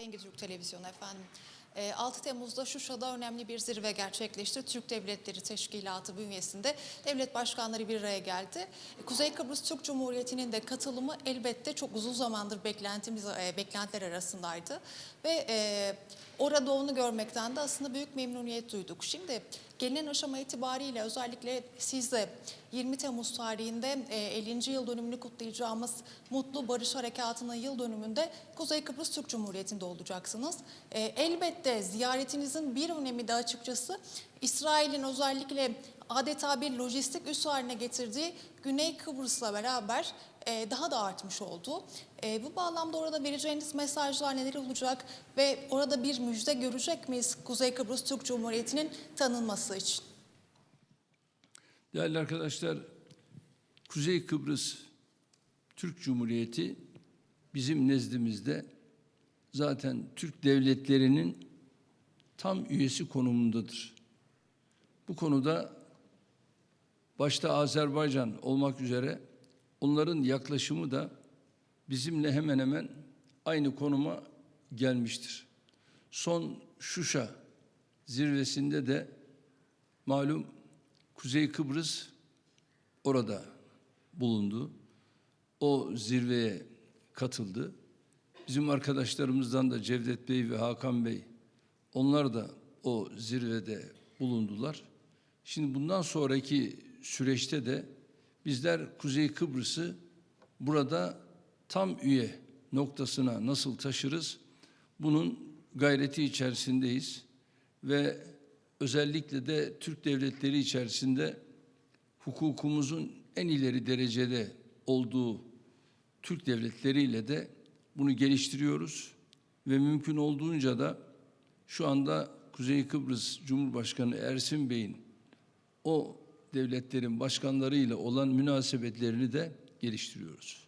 Bengi Türk Televizyonu efendim. Ee, 6 Temmuz'da Şuşa'da önemli bir zirve gerçekleşti. Türk Devletleri Teşkilatı bünyesinde devlet başkanları bir araya geldi. Kuzey Kıbrıs Türk Cumhuriyeti'nin de katılımı elbette çok uzun zamandır beklentimiz e, beklentiler arasındaydı ve e, orada onu görmekten de aslında büyük memnuniyet duyduk. Şimdi gelinen aşama itibariyle özellikle siz de 20 Temmuz tarihinde e, 50. yıl dönümünü kutlayacağımız Mutlu Barış Harekatı'nın yıl dönümünde Kuzey Kıbrıs Türk Cumhuriyeti'nde olacaksınız. E, elbette ziyaretinizin bir önemi de açıkçası İsrail'in özellikle adeta bir lojistik üs haline getirdiği Güney Kıbrıs'la beraber e, daha da artmış oldu. E, bu bağlamda orada vereceğiniz mesajlar neler olacak ve orada bir müjde görecek miyiz Kuzey Kıbrıs Türk Cumhuriyeti'nin tanınması için? Değerli arkadaşlar, Kuzey Kıbrıs Türk Cumhuriyeti bizim nezdimizde zaten Türk devletlerinin tam üyesi konumundadır. Bu konuda başta Azerbaycan olmak üzere onların yaklaşımı da bizimle hemen hemen aynı konuma gelmiştir. Son Şuşa zirvesinde de malum Kuzey Kıbrıs orada bulundu. O zirveye katıldı. Bizim arkadaşlarımızdan da Cevdet Bey ve Hakan Bey onlar da o zirvede bulundular. Şimdi bundan sonraki süreçte de bizler Kuzey Kıbrıs'ı burada tam üye noktasına nasıl taşırız? Bunun gayreti içerisindeyiz ve özellikle de Türk devletleri içerisinde hukukumuzun en ileri derecede olduğu Türk devletleriyle de bunu geliştiriyoruz ve mümkün olduğunca da şu anda Kuzey Kıbrıs Cumhurbaşkanı Ersin Bey'in o devletlerin başkanlarıyla olan münasebetlerini de geliştiriyoruz.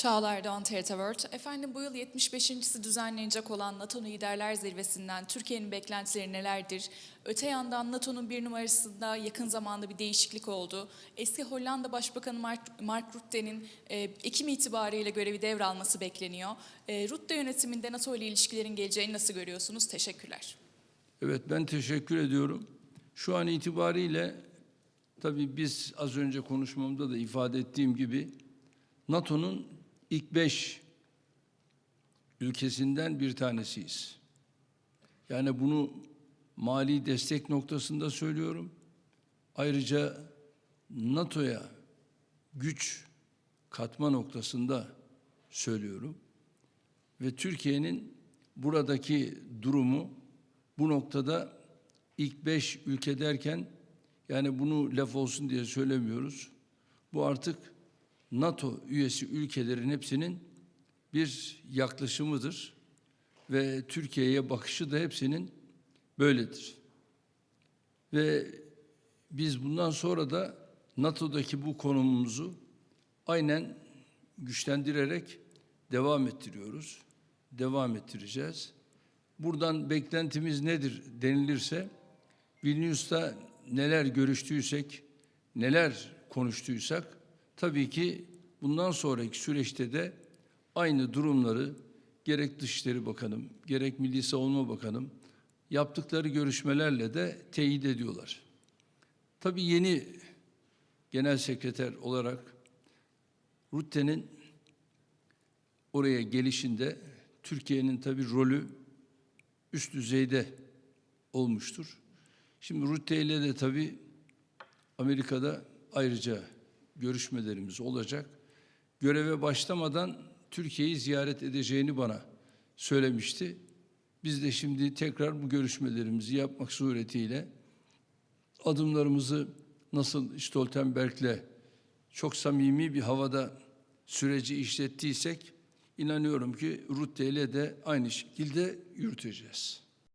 Çağlar Doğan TRT World. Efendim bu yıl 75.si düzenlenecek olan NATO Liderler Zirvesi'nden Türkiye'nin beklentileri nelerdir? Öte yandan NATO'nun bir numarasında yakın zamanda bir değişiklik oldu. Eski Hollanda Başbakanı Mark, Mark Rutte'nin e, Ekim itibariyle görevi devralması bekleniyor. E, Rutte yönetiminde NATO ile ilişkilerin geleceğini nasıl görüyorsunuz? Teşekkürler. Evet ben teşekkür ediyorum. Şu an itibariyle tabii biz az önce konuşmamda da ifade ettiğim gibi NATO'nun ilk beş ülkesinden bir tanesiyiz. Yani bunu mali destek noktasında söylüyorum. Ayrıca NATO'ya güç katma noktasında söylüyorum. Ve Türkiye'nin buradaki durumu bu noktada ilk beş ülke derken yani bunu laf olsun diye söylemiyoruz. Bu artık NATO üyesi ülkelerin hepsinin bir yaklaşımıdır ve Türkiye'ye bakışı da hepsinin böyledir. Ve biz bundan sonra da NATO'daki bu konumumuzu aynen güçlendirerek devam ettiriyoruz. Devam ettireceğiz. Buradan beklentimiz nedir denilirse Vilnius'ta neler görüştüysek, neler konuştuysak tabii ki bundan sonraki süreçte de aynı durumları gerek Dışişleri Bakanım, gerek Milli Savunma Bakanım yaptıkları görüşmelerle de teyit ediyorlar. Tabii yeni genel sekreter olarak Rutte'nin oraya gelişinde Türkiye'nin tabii rolü üst düzeyde olmuştur. Şimdi Rutte ile de tabii Amerika'da ayrıca görüşmelerimiz olacak. Göreve başlamadan Türkiye'yi ziyaret edeceğini bana söylemişti. Biz de şimdi tekrar bu görüşmelerimizi yapmak suretiyle adımlarımızı nasıl Stoltenberg'le çok samimi bir havada süreci işlettiysek inanıyorum ki Rutte ile de aynı şekilde yürüteceğiz.